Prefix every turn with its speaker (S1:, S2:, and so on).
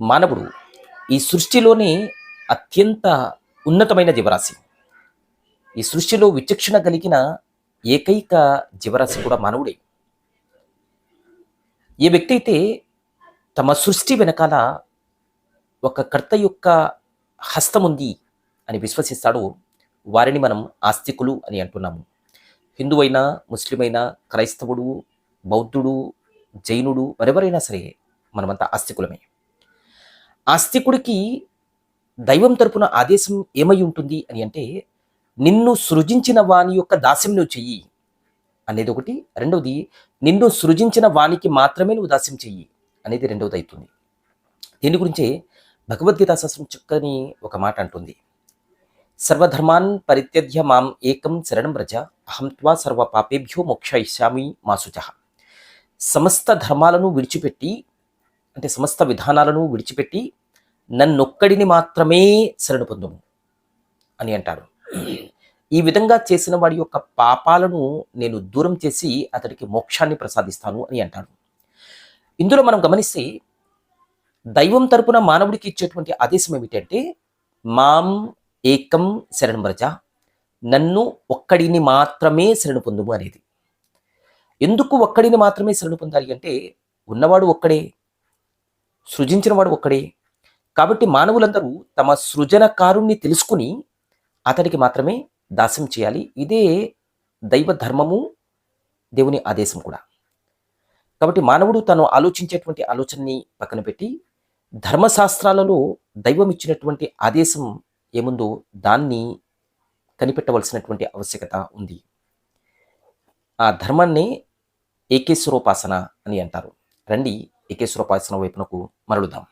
S1: మానవుడు ఈ సృష్టిలోనే అత్యంత ఉన్నతమైన జీవరాశి. ఈ సృష్టిలో విచక్షణ కలిగిన ఏకైక జీవరాశి కూడా మానవుడే. ఏ వ్యక్తి అయితే తమ సృష్టి వెనకాల ఒక కర్త యొక్క హస్తం ఉంది అని విశ్వసిస్తాడో వారిని మనం ఆస్తికులు అని అంటున్నాము. హిందువైనా ముస్లిం అయినా క్రైస్తవుడు బౌద్ధుడు జైనుడు మరెవరైనా సరే మనమంతా ఆస్తికులమే. ఆస్తికుడికి దైవం తరపున ఆదేశం ఏమై ఉంటుంది అని అంటే నిన్ను సృజించిన వాని యొక్క దాస్యం నువ్వు చెయ్యి అనేది ఒకటి. రెండవది నిన్ను సృజించిన వానికి మాత్రమే నువ్వు దాస్యం చెయ్యి అనేది రెండవది అవుతుంది. దీని గురించే భగవద్గీత శాస్త్రం చక్కని ఒక మాట అంటుంది. సర్వధర్మాన్ పరిత్యజ్య మాం ఏకం శరణం వ్రజ అహం త్వా సర్వ పాపేభ్యో మోక్షయిష్యామి మాసుచ సమస్త ధర్మాలను విడిచిపెట్టి అంటే సమస్త విధానాలను విడిచిపెట్టి నన్నొక్కడిని మాత్రమే శరణు పొందుము అని అంటారు. ఈ విధంగా చేసిన వాడి యొక్క పాపాలను నేను దూరం చేసి అతడికి మోక్షాన్ని ప్రసాదిస్తాను అని అంటారు. ఇందులో మనం గమనిస్తే దైవం తరపున మానవుడికి ఇచ్చేటువంటి ఆదేశం ఏమిటంటే మాం ఏకం శరణం వ్రజ నన్ను ఒక్కడిని మాత్రమే శరణు పొందుము అనేది. ఎందుకు ఒక్కడిని మాత్రమే శరణు పొందాలి అంటే ఉన్నవాడు ఒక్కడే సృజించినవాడు ఒక్కడే. కాబట్టి మానవులందరూ తమ సృజనకారుణ్ణి తెలుసుకుని అతడికి మాత్రమే దాస్యం చేయాలి. ఇదే దైవ ధర్మము దేవుని ఆదేశం కూడా. కాబట్టి మానవుడు తను ఆలోచించేటువంటి ఆలోచనని పక్కన పెట్టి ధర్మశాస్త్రాలలో దైవం ఇచ్చినటువంటి ఆదేశం ఏముందో దాన్ని కనిపెట్టవలసినటువంటి ఆవశ్యకత ఉంది. ఆ ధర్మాన్ని ఏకేశ్వరోపాసన అని అంటారు. రండి ఇకేశ్వర ఏకేశ్వరోపాసన వైపునకు మరలుదాం.